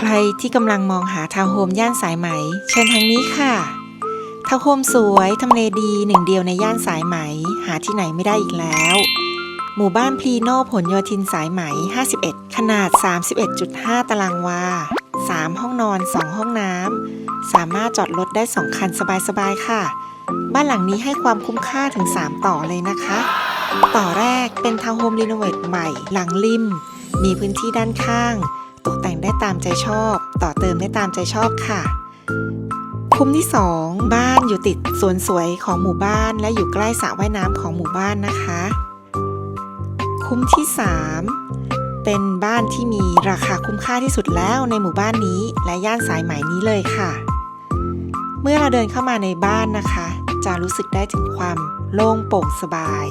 ใครที่กำลังมองหาทาวน์โฮมย่านสายไหม เชิญทางนี้ค่ะ ทาวน์โฮมสวยทำเลดีหนึ่งเดียวในย่านสายไหม หาที่ไหนไม่ได้อีกแล้ว หมู่บ้านพลีโนผลโยธินสายไหม 51 ขนาด 31.5 ตารางวา 3 ห้องนอน 2 ห้องน้ำ สามารถจอดรถได้ 2 คันสบายๆ ค่ะ บ้านหลังนี้ให้ความคุ้มค่าถึง 3 ต่อเลยนะคะ ต่อแรกเป็นทาวน์โฮมรีโนเวทใหม่ หลังริม มีพื้นที่ด้านข้าง ตกแต่งได้ตามใจชอบ ต่อเติมได้ตามใจชอบค่ะ คุ้มที่ 2 บ้านอยู่ติดสวนสวยของหมู่บ้านและอยู่ใกล้สระว่ายน้ำของหมู่บ้านนะคะ คุ้มที่ 3 เป็นบ้านที่มีราคาคุ้มค่าที่สุดแล้วในหมู่บ้านนี้ และย่านสายไหมนี้เลยค่ะ เมื่อเราเดินเข้ามาในบ้านนะคะ จะรู้สึกได้ถึงความโล่งโปร่งสบาย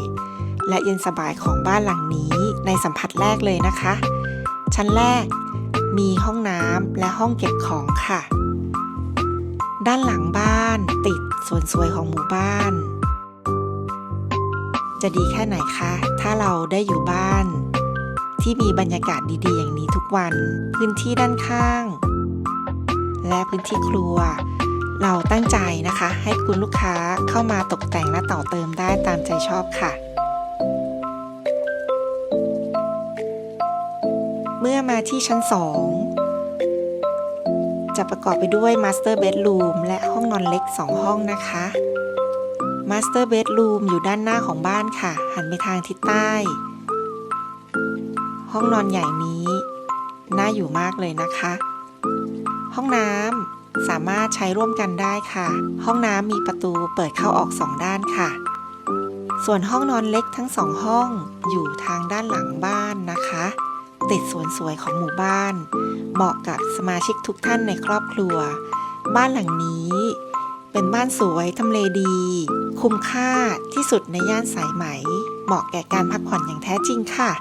และเย็นสบายของบ้านหลังนี้ในสัมผัสแรกเลยนะคะ ชั้นแรก มีห้องน้ำและห้องเก็บของค่ะ ด้านหลังบ้านติดสวนสวยของหมู่บ้าน จะดีแค่ไหนคะ ถ้าเราได้อยู่บ้าน ที่มีบรรยากาศดีๆ อย่างนี้ทุกวัน พื้นที่ด้านข้าง และพื้นที่ครัว เราตั้งใจนะคะ ให้คุณลูกค้าเข้ามาตกแต่งและต่อเติมได้ตามใจชอบค่ะ เมื่อมาที่ชั้น2จะประกอบไปด้วย Master Bedroom และห้องนอนเล็ก 2 ห้องนะคะ Master Bedroom อยู่ด้านหน้าของบ้านค่ะ หันไปทางทิศใต้ ห้องนอนใหญ่นี้ น่าอยู่มากเลยนะคะ ห้องน้ำสามารถใช้ร่วมกันได้ค่ะ ห้องน้ำมีประตูเปิดเข้าออกสองด้านค่ะ ส่วนห้องนอนเล็กทั้งสองห้องอยู่ทางด้านหลังบ้านนะคะ ติดสวนสวยของหมู่บ้าน เหมาะกับสมาชิกทุกท่านในครอบครัว บ้านหลังนี้ เป็นบ้านสวยทำเลดี คุ้มค่าที่สุดในย่านสายไหม เหมาะแก่การพักผ่อนอย่างแท้จริงค่ะ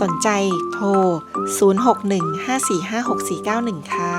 สนใจโทร 0615456491 ค่ะ